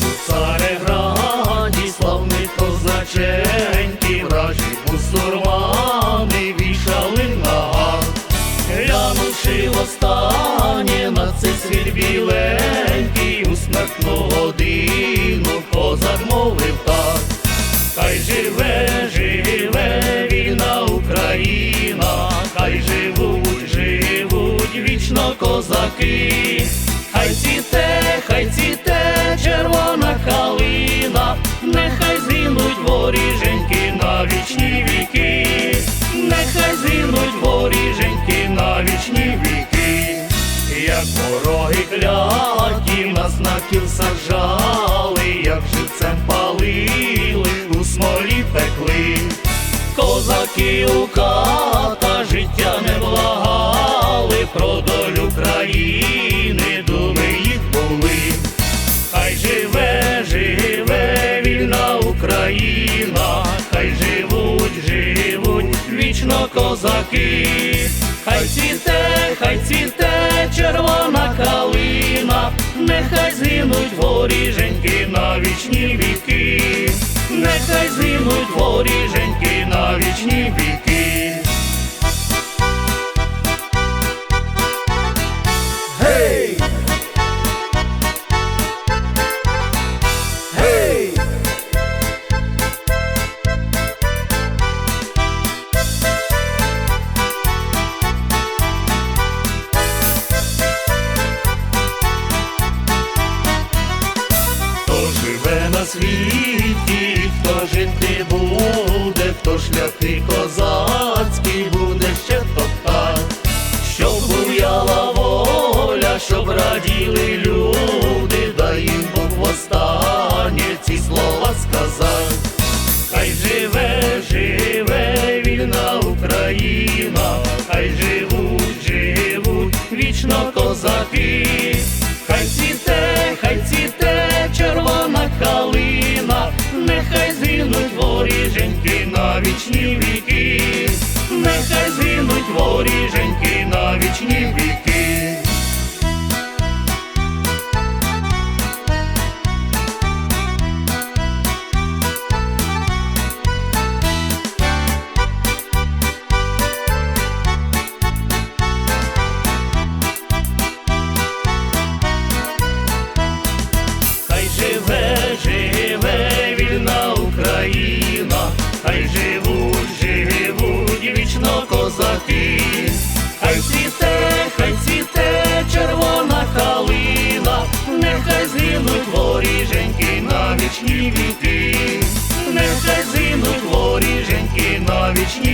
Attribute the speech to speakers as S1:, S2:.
S1: Царе цареграді, славний козаченьки, вражі у мусульмани вішали на гар, глянувши востаннє на цей світ біленький, у смертну годину козак мовив так, хай живе, живе вільна Україна, хай живуть, живуть вічно козаки, хай ціте, хай цвіте. Воріженьки на вічні віки, нехай згинуть воріженьки на вічні віки, як вороги кляті нас на кіл сажали, як живцем палили, у смолі пекли, козаки у козаки, хай цвіте, хай цвіте червона калина, нехай згинуть воріженьки на вічні віки, нехай згинуть воріженьки на вічні воля, щоб раділи люди, дай їм Бог востаннє ці слова сказать. Хай живе, живе вільна Україна, хай живуть, живуть вічно козаки, хай цвіте, хай цвіте червона калина, нехай згинуть воріженьки на вічні віки, нехай згинуть воріженьки на вічні віки. Хай живуть, живуть вічно козаки, хай цвіте, хай цвіте червона калина, нехай згинуть воріженьки на вічні віки, нехай згинуть воріженьки на вічні